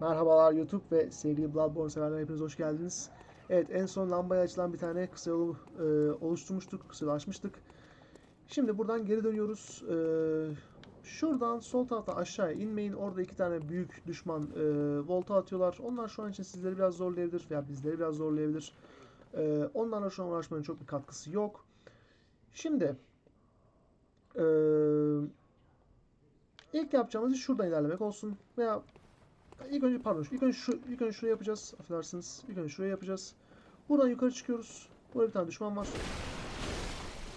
Merhabalar YouTube ve sevgili Bloodborne severler hepiniz hoş geldiniz. Evet en son lambaya açılan bir tane kısa yolu e, oluşturmuştuk, kısa açmıştık. Şimdi buradan geri dönüyoruz. E, şuradan sol taraftan aşağıya inmeyin. Orada iki tane büyük düşman e, volta atıyorlar. Onlar şu an için sizleri biraz zorlayabilir veya bizleri biraz zorlayabilir. E, onlarla şu an uğraşmanın çok bir katkısı yok. Şimdi e, ilk yapacağımız iş şuradan ilerlemek olsun. Veya İlk önce pardon, ilk önce şu ilk önce şuraya yapacağız. Affedersiniz. İlk önce şuraya yapacağız. Buradan yukarı çıkıyoruz. Burada bir tane düşman var.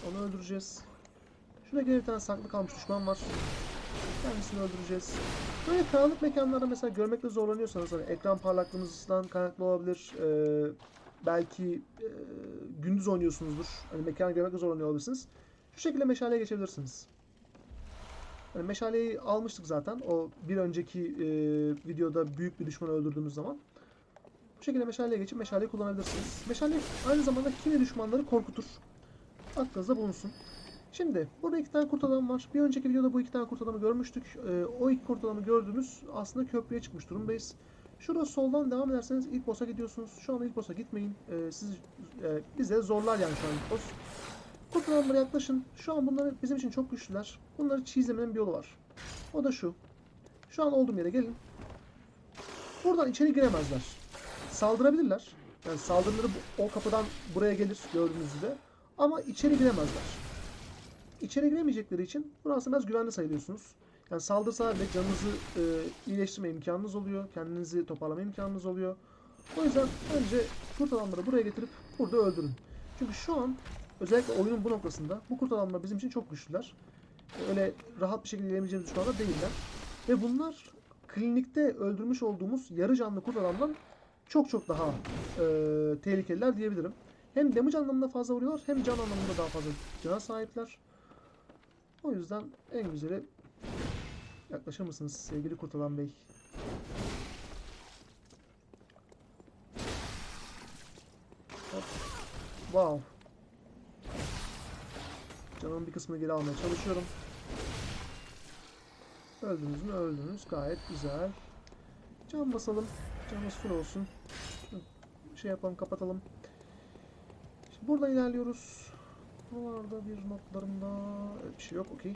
Onu öldüreceğiz. Şurada bir tane saklı kalmış düşman var. Kendisini öldüreceğiz. Böyle karanlık mekanlarda mesela görmekte zorlanıyorsanız hani ekran parlaklığınızdan kaynaklı olabilir. Ee, belki e, gündüz oynuyorsunuzdur. Hani mekanı görmekte zorlanıyor olabilirsiniz. Şu şekilde meşaleye geçebilirsiniz. Yani meşaleyi almıştık zaten. O bir önceki e, videoda büyük bir düşmanı öldürdüğümüz zaman. Bu şekilde meşaleye geçip meşaleyi kullanabilirsiniz. Meşale aynı zamanda kimi düşmanları korkutur. Aklınızda bulunsun. Şimdi burada iki tane kurt adam var. Bir önceki videoda bu iki tane kurt adamı görmüştük. E, o iki kurt adamı gördüğümüz aslında köprüye çıkmış durumdayız. Şurada soldan devam ederseniz ilk boss'a gidiyorsunuz. Şu an ilk boss'a gitmeyin. E, siz e, bize zorlar yani şu an ilk boss. Kurt adamlara yaklaşın. Şu an bunlar bizim için çok güçlüler. Bunları çiğzemenin bir yolu var. O da şu. Şu an olduğum yere gelin. Buradan içeri giremezler. Saldırabilirler. Yani saldırıları o kapıdan buraya gelir gördüğünüz gibi. Ama içeri giremezler. İçeri giremeyecekleri için burası biraz güvenli sayılıyorsunuz. Yani saldırsalar bile canınızı e, iyileştirme imkanınız oluyor. Kendinizi toparlama imkanınız oluyor. O yüzden önce kurt adamları buraya getirip burada öldürün. Çünkü şu an özellikle oyunun bu noktasında bu kurt adamlar bizim için çok güçlüler. Öyle rahat bir şekilde yenebileceğimiz düşmanlar değiller. Ve bunlar klinikte öldürmüş olduğumuz yarı canlı kurt adamdan çok çok daha e, tehlikeliler diyebilirim. Hem damage anlamında fazla vuruyorlar hem can anlamında daha fazla cana sahipler. O yüzden en güzeli yaklaşır mısınız sevgili kurt adam bey? Hop. Wow. Canımın bir kısmını geri almaya çalışıyorum. Öldünüz mü? Öldünüz. Gayet güzel. Can basalım. Canımız full olsun. Şey yapalım, kapatalım. Şimdi buradan ilerliyoruz. Buralarda bir notlarımda bir şey yok. Okey.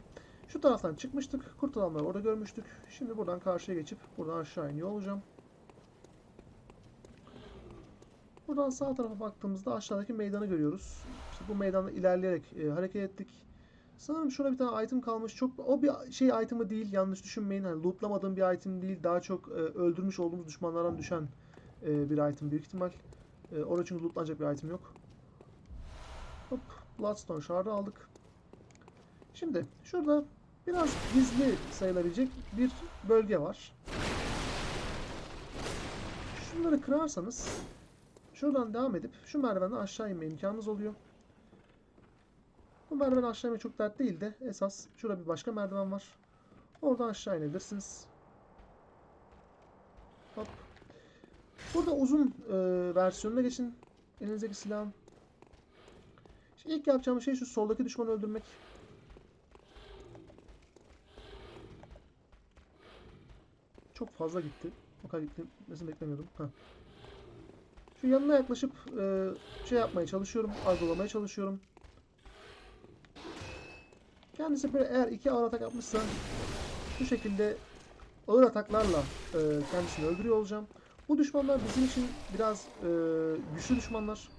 Şu taraftan çıkmıştık. Kurt adamları orada görmüştük. Şimdi buradan karşıya geçip buradan aşağı iniyor olacağım. Buradan sağ tarafa baktığımızda aşağıdaki meydanı görüyoruz. Bu meydanda ilerleyerek e, hareket ettik. Sanırım şurada bir tane item kalmış. Çok o bir şey itemı değil. Yanlış düşünmeyin. Hani lootlamadığım bir item değil. Daha çok e, öldürmüş olduğumuz düşmanlardan düşen e, bir item büyük ihtimal. E, orada çünkü lootlanacak bir item yok. Hop, Bloodstone Shard'ı aldık. Şimdi şurada biraz gizli sayılabilecek bir bölge var. Şunları kırarsanız Şuradan devam edip şu merdivenden aşağı inme imkanınız oluyor. Bu merdiven aşağı inme çok dert değil de esas şurada bir başka merdiven var. Oradan aşağı inebilirsiniz. Hop. Burada uzun e, versiyonuna geçin. Elinizdeki silahın. Şimdi ilk yapacağımız şey şu soldaki düşmanı öldürmek. Çok fazla gitti. O kadar gitmesini beklemiyordum. Heh. Şu yanına yaklaşıp e, şey yapmaya çalışıyorum, algılamaya çalışıyorum. Kendisi böyle eğer iki ağır atak yapmışsa bu şekilde ağır ataklarla e, kendisini öldürüyor olacağım. Bu düşmanlar bizim için biraz e, güçlü düşmanlar.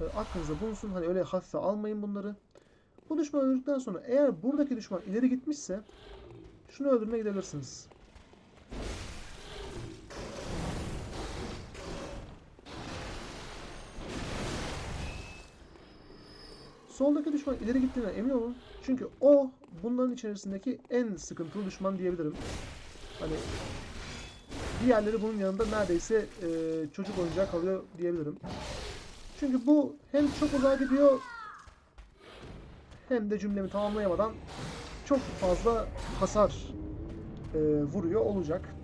E, aklınızda bulunsun. Hani öyle hafife almayın bunları. Bu düşman öldürdükten sonra eğer buradaki düşman ileri gitmişse şunu öldürmeye gidebilirsiniz. Soldaki düşman ileri gittiğine emin olun. Çünkü o bunların içerisindeki en sıkıntılı düşman diyebilirim. Hani diğerleri bunun yanında neredeyse e, çocuk oyuncağı kalıyor diyebilirim. Çünkü bu hem çok uzağa gidiyor hem de cümlemi tamamlayamadan çok fazla hasar e, vuruyor olacak.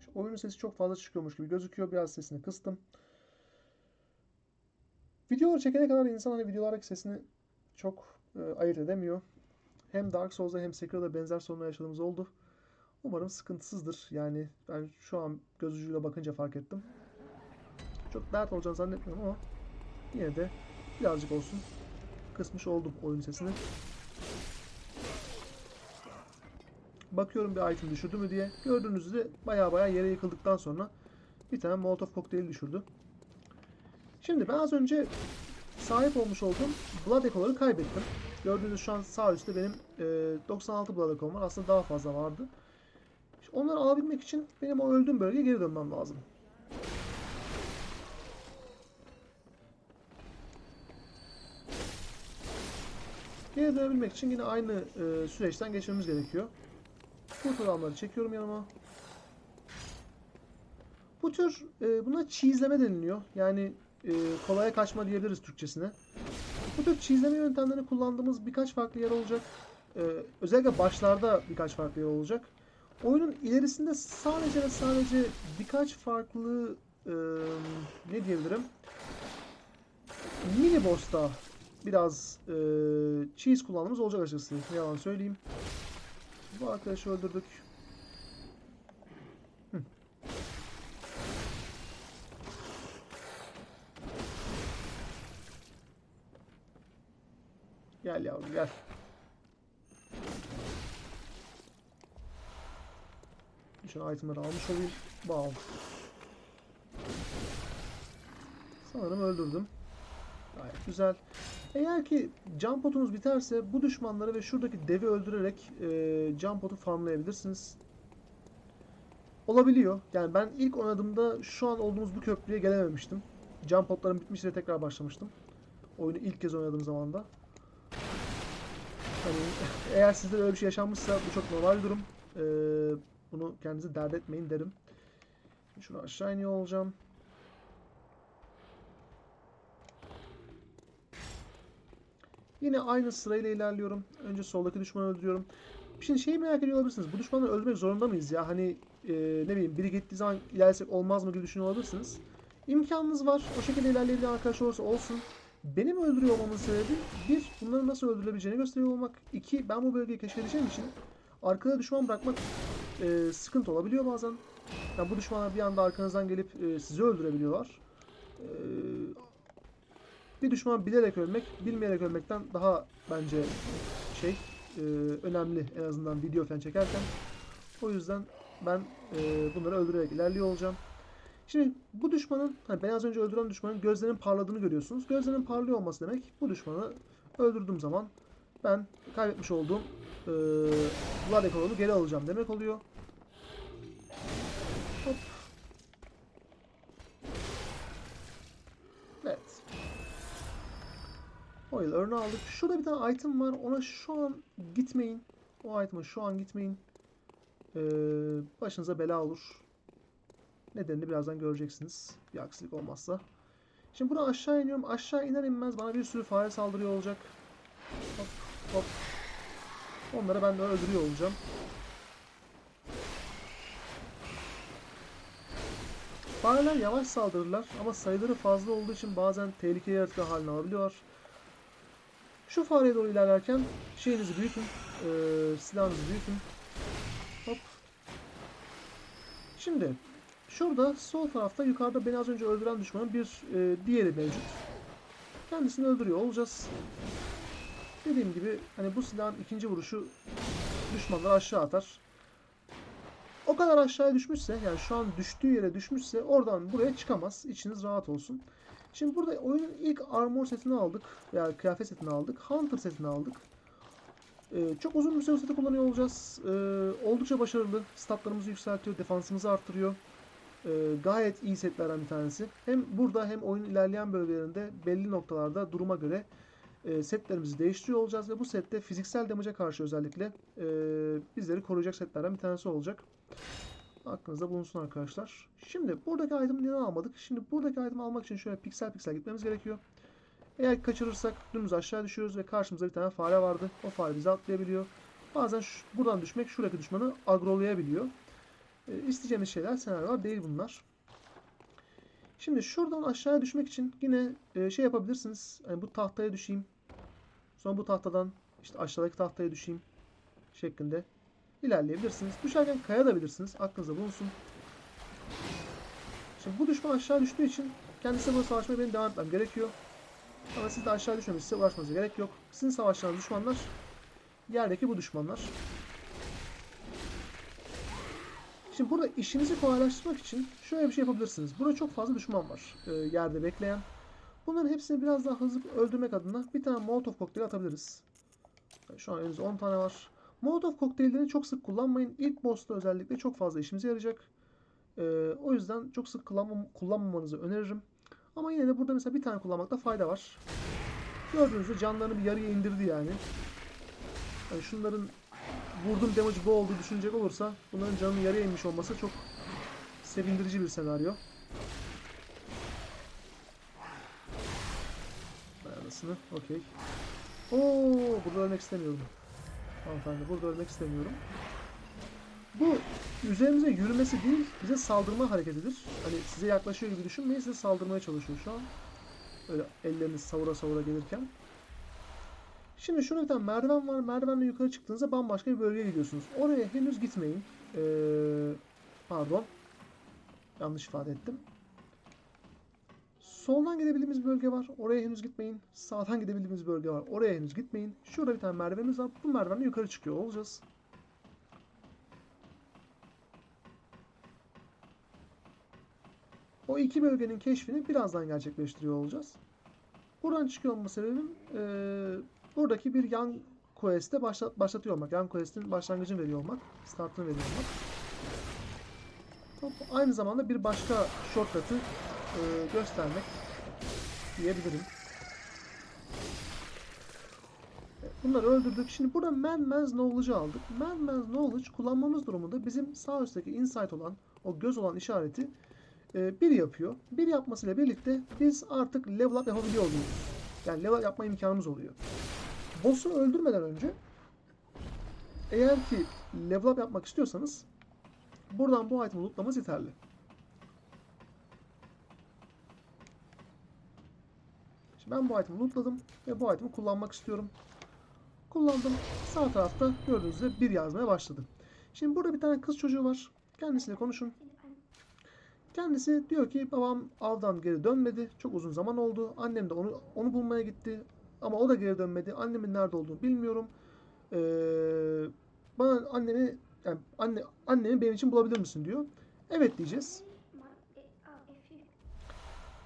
Şu oyunun sesi çok fazla çıkıyormuş gibi gözüküyor. Biraz sesini kıstım. Videoları çekene kadar insan hani videolardaki sesini çok e, ayırt edemiyor. Hem Dark Souls'da hem Sekiro'da benzer sorunlar yaşadığımız oldu. Umarım sıkıntısızdır. Yani ben şu an göz ucuyla bakınca fark ettim. Çok dert olacağını zannetmiyorum ama yine de birazcık olsun kısmış oldum oyun sesini. Bakıyorum bir item düşürdü mü diye. Gördüğünüz üzere baya baya yere yıkıldıktan sonra bir tane molotov kokteyli düşürdü. Şimdi ben az önce sahip olmuş olduğum Blood Echo'ları kaybettim. Gördüğünüz şu an sağ üstte benim e, 96 Blood Echo'm var. Aslında daha fazla vardı. İşte onları alabilmek için benim o öldüğüm bölgeye geri dönmem lazım. Geri dönebilmek için yine aynı e, süreçten geçmemiz gerekiyor. Kurt adamları çekiyorum yanıma. Bu tür e, buna çizleme deniliyor. Yani e, kolaya kaçma diyebiliriz Türkçesine. Bu tür çizleme yöntemlerini kullandığımız birkaç farklı yer olacak. E, özellikle başlarda birkaç farklı yer olacak. Oyunun ilerisinde sadece ve sadece birkaç farklı e, ne diyebilirim? Mini boss'ta biraz e, cheese kullandığımız olacak açıkçası. Yalan söyleyeyim. Bu arkadaşı öldürdük. Gel yavrum gel. Şu itemleri almış olayım. Wow. Sanırım öldürdüm. Gayet güzel. Eğer ki can potunuz biterse bu düşmanları ve şuradaki devi öldürerek e, can potu farmlayabilirsiniz. Olabiliyor. Yani ben ilk oynadığımda şu an olduğumuz bu köprüye gelememiştim. Can potlarım bitmiş ve tekrar başlamıştım. Oyunu ilk kez oynadığım zaman da. Hani eğer sizde de öyle bir şey yaşanmışsa bu çok normal bir durum. Ee, bunu kendinize dert etmeyin derim. Şunu aşağı iniyor olacağım. Yine aynı sırayla ilerliyorum. Önce soldaki düşmanı öldürüyorum. Şimdi şeyi merak ediyor olabilirsiniz. Bu düşmanları öldürmek zorunda mıyız ya? Hani e, ne bileyim biri gittiği zaman ilerlesek olmaz mı gibi düşünüyor olabilirsiniz. İmkanınız var. O şekilde ilerleyebilen arkadaş olursa olsun. Benim öldürüyor olmamın sebebi bir, bunların nasıl öldürülebileceğini gösteriyor olmak. İki, ben bu bölgeyi keşfedeceğim için arkada düşman bırakmak e, sıkıntı olabiliyor bazen. Yani bu düşmanlar bir anda arkanızdan gelip e, sizi öldürebiliyorlar. E, bir düşman bilerek ölmek, bilmeyerek ölmekten daha bence şey e, önemli en azından video falan çekerken. O yüzden ben e, bunları öldürerek ilerliyor olacağım. Şimdi bu düşmanın, hani ben az önce öldüren düşmanın gözlerinin parladığını görüyorsunuz. Gözlerinin parlıyor olması demek bu düşmanı öldürdüğüm zaman ben kaybetmiş olduğum e, Vlad Ekolonu geri alacağım demek oluyor. Hop. Evet. Oil örneği aldık. Şurada bir tane item var. Ona şu an gitmeyin. O item'a şu an gitmeyin. Ee, başınıza bela olur. Nedenini birazdan göreceksiniz. Bir aksilik olmazsa. Şimdi buradan aşağı iniyorum. Aşağı iner inmez bana bir sürü fare saldırıyor olacak. Hop hop. Onları ben de öldürüyor olacağım. Fareler yavaş saldırırlar ama sayıları fazla olduğu için bazen tehlikeli yaratıcı haline alabiliyor. Şu fareye doğru ilerlerken şeyinizi büyütün, e, silahınızı büyütün. Hop. Şimdi şurada sol tarafta yukarıda beni az önce öldüren düşmanın bir e, diğeri mevcut. Kendisini öldürüyor olacağız. Dediğim gibi hani bu silahın ikinci vuruşu düşmanları aşağı atar. O kadar aşağıya düşmüşse yani şu an düştüğü yere düşmüşse oradan buraya çıkamaz. İçiniz rahat olsun. Şimdi burada oyunun ilk armor setini aldık. Yani kıyafet setini aldık. Hunter setini aldık. Ee, çok uzun bir süre seti kullanıyor olacağız. Ee, oldukça başarılı. Statlarımızı yükseltiyor. Defansımızı arttırıyor. Ee, gayet iyi setlerden bir tanesi. Hem burada hem oyunun ilerleyen bölgelerinde belli noktalarda duruma göre e, setlerimizi değiştiriyor olacağız. Ve bu sette fiziksel damage'a karşı özellikle e, bizleri koruyacak setlerden bir tanesi olacak. Aklınızda bulunsun arkadaşlar. Şimdi buradaki item'ı neden almadık? Şimdi buradaki item'ı almak için şöyle piksel piksel gitmemiz gerekiyor. Eğer kaçırırsak dümdüz aşağı düşüyoruz ve karşımızda bir tane fare vardı. O fare bizi atlayabiliyor. Bazen şu, buradan düşmek şuradaki düşmanı agrolayabiliyor. E, isteyeceğimiz şeyler senaryolar değil bunlar. Şimdi şuradan aşağıya düşmek için yine e, şey yapabilirsiniz. Yani bu tahtaya düşeyim. Sonra bu tahtadan işte aşağıdaki tahtaya düşeyim şeklinde ilerleyebilirsiniz. Düşerken kayabilirsiniz. Aklınızda bulunsun. Şimdi bu düşman aşağı düştüğü için kendisiyle bu savaşmaya benim devam etmem gerekiyor. Ama siz de aşağı düşmemişse uğraşmanıza gerek yok. Sizin savaşacağınız düşmanlar yerdeki bu düşmanlar. Şimdi burada işinizi kolaylaştırmak için şöyle bir şey yapabilirsiniz. Burada çok fazla düşman var e, yerde bekleyen. Bunların hepsini biraz daha hızlı öldürmek adına bir tane Molotov kokteyli atabiliriz. Yani Şu an elimizde 10 tane var. Molotov kokteyllerini çok sık kullanmayın. İlk boss'ta özellikle çok fazla işimize yarayacak. E, o yüzden çok sık kullanmam kullanmamanızı öneririm. Ama yine de burada mesela bir tane kullanmakta fayda var. Gördüğünüz gibi canlarını bir yarıya indirdi yani. yani şunların vurdum damage bu olduğu düşünecek olursa bunların canının yarıya inmiş olması çok sevindirici bir senaryo. Dayanısını. Okey. Oo, burada ölmek istemiyorum. Hanımefendi burada ölmek istemiyorum. Bu üzerimize yürümesi değil, bize saldırma hareketidir. Hani size yaklaşıyor gibi düşünmeyin, size saldırmaya çalışıyor şu an. Öyle ellerini savura savura gelirken. Şimdi şurada bir tane merdiven var. Merdivenle yukarı çıktığınızda bambaşka bir bölgeye gidiyorsunuz. Oraya henüz gitmeyin. Ee, pardon. Yanlış ifade ettim. Soldan gidebildiğimiz bölge var. Oraya henüz gitmeyin. Sağdan gidebildiğimiz bölge var. Oraya henüz gitmeyin. Şurada bir tane merdivenimiz var. Bu merdivenle yukarı çıkıyor olacağız. O iki bölgenin keşfini birazdan gerçekleştiriyor olacağız. Buradan çıkıyor olma sebebim eee, buradaki bir yan quest'e başlat, başlatıyor olmak. Yan quest'in başlangıcını veriyor olmak. Startını veriyor olmak. Aynı zamanda bir başka shortcut'ı eee, göstermek diyebilirim. Bunları öldürdük. Şimdi burada Man Man's Knowledge'ı aldık. Man Man's Knowledge kullanmamız durumunda bizim sağ üstteki insight olan, o göz olan işareti e, bir yapıyor. Bir yapmasıyla birlikte biz artık level up yapabiliyor oluyoruz. Yani level yapma imkanımız oluyor. Boss'u öldürmeden önce eğer ki level up yapmak istiyorsanız buradan bu item'i lootlamanız yeterli. Şimdi ben bu item'i lootladım ve bu item'i kullanmak istiyorum. Kullandım. Sağ tarafta gördüğünüz üzere bir yazmaya başladı. Şimdi burada bir tane kız çocuğu var. Kendisiyle konuşun. Kendisi diyor ki babam avdan geri dönmedi. Çok uzun zaman oldu. Annem de onu onu bulmaya gitti. Ama o da geri dönmedi. Annemin nerede olduğunu bilmiyorum. Ee, bana annemi yani anne annemi benim için bulabilir misin diyor. Evet diyeceğiz.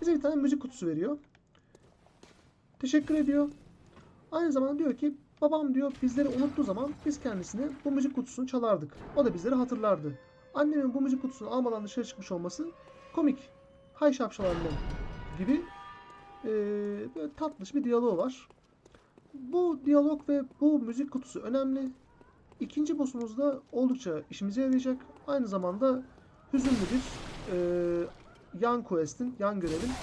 Bize bir tane müzik kutusu veriyor. Teşekkür ediyor. Aynı zamanda diyor ki babam diyor bizleri unuttuğu zaman biz kendisine bu müzik kutusunu çalardık. O da bizleri hatırlardı. Annemin bu müzik kutusunu almadan dışarı çıkmış olması komik. Hay şapşal annem gibi eee, böyle tatlış bir diyaloğu var. Bu diyalog ve bu müzik kutusu önemli. İkinci boss'umuz da oldukça işimize yarayacak. Aynı zamanda hüzünlü bir eee yan quest'in, yan görevin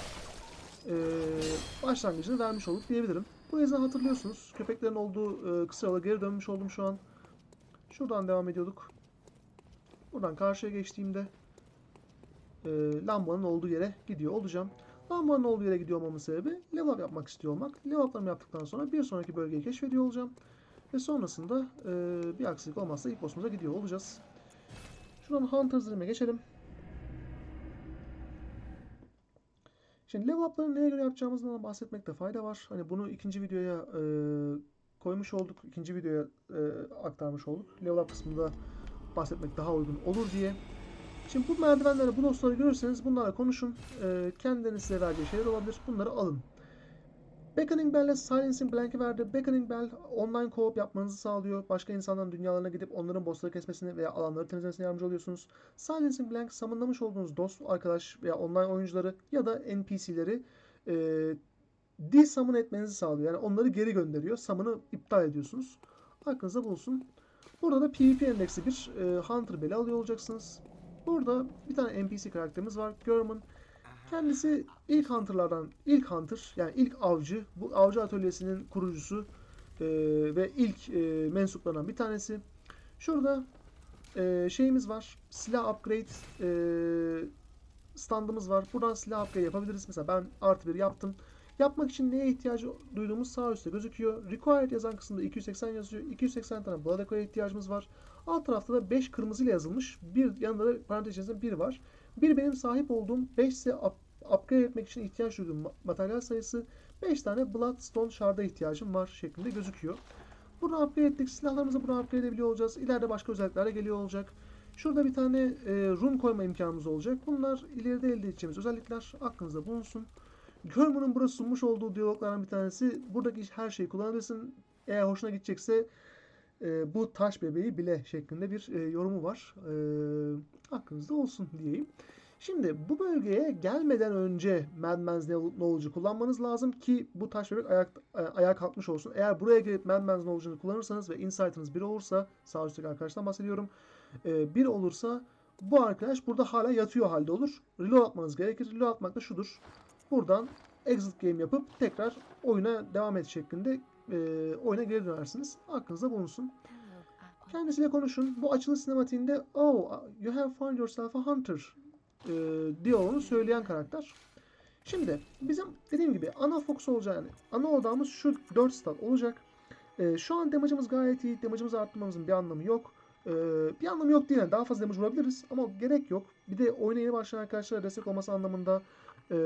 eee, başlangıcını vermiş olduk diyebilirim. Bu yüzden hatırlıyorsunuz. Köpeklerin olduğu eee, kısa yola geri dönmüş oldum şu an. Şuradan devam ediyorduk. Buradan karşıya geçtiğimde eee, lambanın olduğu yere gidiyor olacağım. Lambanın olduğu yere gidiyor olmamın sebebi level up yapmak istiyor olmak. Level up'larımı yaptıktan sonra bir sonraki bölgeyi keşfediyor olacağım. Ve sonrasında eee, bir aksilik olmazsa ilk boss'umuza gidiyor olacağız. Şuradan Hunter's Dream'e geçelim. Şimdi level up'ları neye göre yapacağımızdan bahsetmekte fayda var. Hani bunu ikinci videoya e, koymuş olduk. ikinci videoya e, aktarmış olduk. Level up kısmında bahsetmek daha uygun olur diye. Şimdi bu merdivenleri, bu dostları görürseniz bunlarla konuşun. E, kendilerinin size verdiği şeyler olabilir. Bunları alın. Beckoning Bell ile Silencing Blank'i verdi. Beckoning Bell online co-op yapmanızı sağlıyor. Başka insanların dünyalarına gidip onların bossları kesmesini veya alanları temizlemesine yardımcı oluyorsunuz. Silencing Blank summonlamış olduğunuz dost, arkadaş veya online oyuncuları ya da NPC'leri e, desummon etmenizi sağlıyor. Yani onları geri gönderiyor. Summon'ı iptal ediyorsunuz. Aklınızda bulunsun. Burada da PvP endeksi bir e, Hunter Bell'i alıyor olacaksınız. Burada bir tane NPC karakterimiz var. German. Kendisi ilk Hunter'lardan, ilk Hunter yani ilk avcı. Bu avcı atölyesinin kurucusu e, ve ilk e, mensuplarından bir tanesi. Şurada e, şeyimiz var. Silah upgrade e, standımız var. Buradan silah upgrade yapabiliriz. Mesela ben artı bir yaptım. Yapmak için neye ihtiyacı duyduğumuz sağ üstte gözüküyor. Required yazan kısımda 280 yazıyor. 280 tane Blood ihtiyacımız var. Alt tarafta da 5 kırmızıyla yazılmış. Bir yanında da parantez içerisinde 1 var. Bir benim sahip olduğum 5 ise up- upgrade etmek için ihtiyaç duyduğum ma- materyal sayısı 5 tane Bloodstone Shard'a ihtiyacım var şeklinde gözüküyor. Buradan upgrade ettik. Silahlarımızı buradan upgrade edebiliyor olacağız. İleride başka özellikler de geliyor olacak. Şurada bir tane e, rune koyma imkanımız olacak. Bunlar ileride elde edeceğimiz özellikler aklınızda bulunsun. Görmun'un burada sunmuş olduğu diyaloglardan bir tanesi. Buradaki her şeyi kullanabilirsin. Eğer hoşuna gidecekse e, bu taş bebeği bile şeklinde bir e, yorumu var. E, aklınızda olsun diyeyim. Şimdi bu bölgeye gelmeden önce Madman's Knowledge'ı kullanmanız lazım ki bu taş bebek ayak, e, ayağa kalkmış olsun. Eğer buraya gelip Madman's Knowledge'ını kullanırsanız ve Insight'ınız 1 olursa sağ üstteki arkadaştan bahsediyorum. 1 olursa bu arkadaş burada hala yatıyor halde olur. Reload atmanız gerekir. Reload atmak da şudur. Buradan exit game yapıp tekrar oyuna devam et şeklinde e, oyuna geri dönersiniz. Aklınızda bulunsun. Kendisiyle konuşun. Bu açılış sinematiğinde oh you have found yourself a hunter e, diyaloğunu söyleyen karakter. Şimdi bizim dediğim gibi ana fokus olacak yani ana odamız şu 4 stat olacak. E, şu an damage'ımız gayet iyi. Damage'ımızı arttırmamızın bir anlamı yok. E, bir anlamı yok değil yani daha fazla damage vurabiliriz ama gerek yok. Bir de oyuna yeni başlayan arkadaşlara destek olması anlamında e,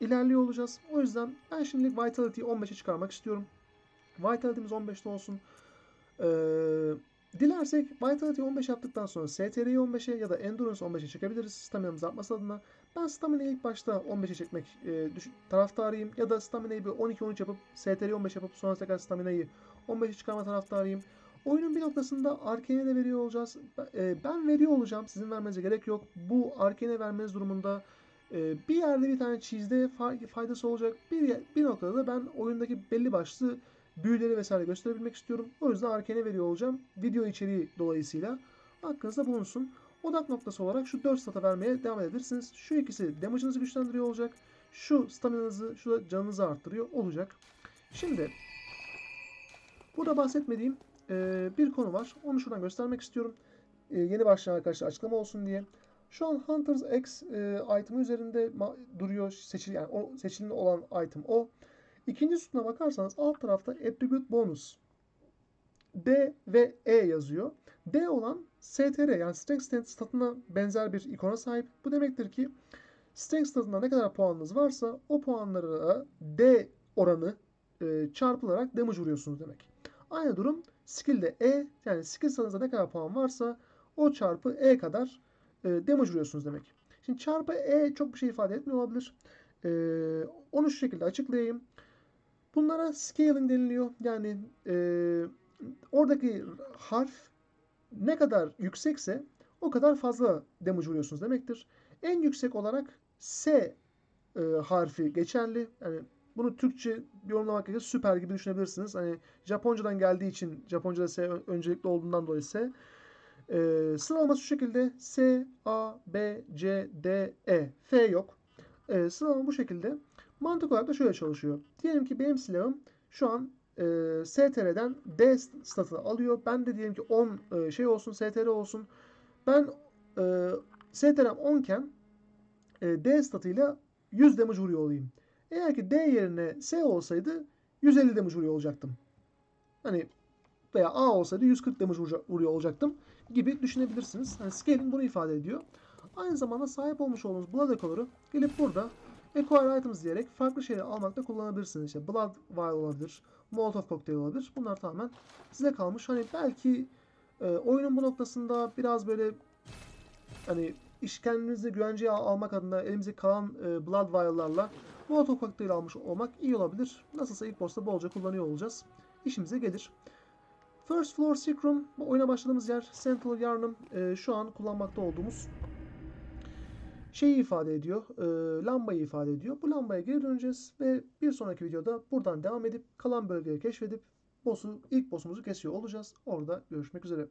ilerliyor olacağız. O yüzden ben şimdilik Vitality'yi 15'e çıkarmak istiyorum. Vitality'miz 15'te olsun. Ee, dilersek Vitality 15 yaptıktan sonra STR'yi 15'e ya da Endurance 15'e çekebiliriz. Stamina'mız artması adına. Ben Stamina'yı ilk başta 15'e çekmek e, düş- taraftarıyım. Ya da Stamina'yı bir 12-13 yapıp STR'yi 15 yapıp sonra tekrar Stamina'yı 15'e çıkarma taraftarıyım. Oyunun bir noktasında Arkane'e de veriyor olacağız. Ben- e, ben veriyor olacağım. Sizin vermenize gerek yok. Bu Arkane'e vermeniz durumunda e, bir yerde bir tane fa- faydası olacak. Bir, bir noktada da ben oyundaki belli başlı büyüleri vesaire gösterebilmek istiyorum. O yüzden Arkane'e veriyor olacağım. Video içeriği dolayısıyla aklınızda bulunsun. Odak noktası olarak şu 4 stata vermeye devam edebilirsiniz. Şu ikisi damage'ınızı güçlendiriyor olacak. Şu staminanızı, şu da canınızı arttırıyor olacak. Şimdi burada bahsetmediğim e, bir konu var. Onu şuradan göstermek istiyorum. E, yeni başlayan arkadaşlar açıklama olsun diye. Şu an Hunter's X e, item'ı üzerinde duruyor. Seçili, yani o seçili olan item o. İkinci sütuna bakarsanız alt tarafta Attribute Bonus D ve E yazıyor. D olan STR yani Strength Stat- statına benzer bir ikona sahip. Bu demektir ki Strength statında ne kadar puanınız varsa o puanlara D oranı e, çarpılarak damage vuruyorsunuz demek. Aynı durum skill'de E yani skill statınızda ne kadar puan varsa o çarpı E kadar e, damage vuruyorsunuz demek. Şimdi çarpı E çok bir şey ifade etmiyor olabilir. E, onu şu şekilde açıklayayım. Bunlara scaling deniliyor. Yani e, oradaki harf ne kadar yüksekse o kadar fazla damage vuruyorsunuz demektir. En yüksek olarak S e, harfi geçerli. Yani bunu Türkçe yorumlamak gerekirse süper gibi düşünebilirsiniz. Hani Japoncadan geldiği için Japonca'da S ön- öncelikli olduğundan dolayı S. E, sıralaması şu şekilde S, A, B, C, D, E. F yok. E, sıralama bu şekilde. Mantık olarak da şöyle çalışıyor. Diyelim ki benim silahım şu an e, STR'den D statı alıyor. Ben de diyelim ki 10 e, şey olsun STR olsun. Ben e, STR'm 10 iken e, D statıyla 100 damage vuruyor olayım. Eğer ki D yerine S olsaydı 150 damage vuruyor olacaktım. Hani veya A olsaydı 140 damage vuruyor olacaktım gibi düşünebilirsiniz. Hani scaling bunu ifade ediyor. Aynı zamanda sahip olmuş olduğunuz Blood Echo'ları gelip burada Acquire Items diyerek farklı şeyleri almakta kullanabilirsiniz. İşte Blood Vial olabilir, Molotov Cocktail olabilir. Bunlar tamamen size kalmış. Hani belki e, oyunun bu noktasında biraz böyle hani iş kendinizi güvenceye al- almak adına elimize kalan e, Blood Vial'larla Molotov Cocktail almış olmak iyi olabilir. Nasılsa ilk boss'ta bolca kullanıyor olacağız. İşimize gelir. First Floor bu oyuna başladığımız yer Central Yarnum. E, şu an kullanmakta olduğumuz şeyi ifade ediyor, e, lambayı ifade ediyor. Bu lambaya geri döneceğiz ve bir sonraki videoda buradan devam edip kalan bölgeyi keşfedip boss'u, ilk boss'umuzu kesiyor olacağız. Orada görüşmek üzere.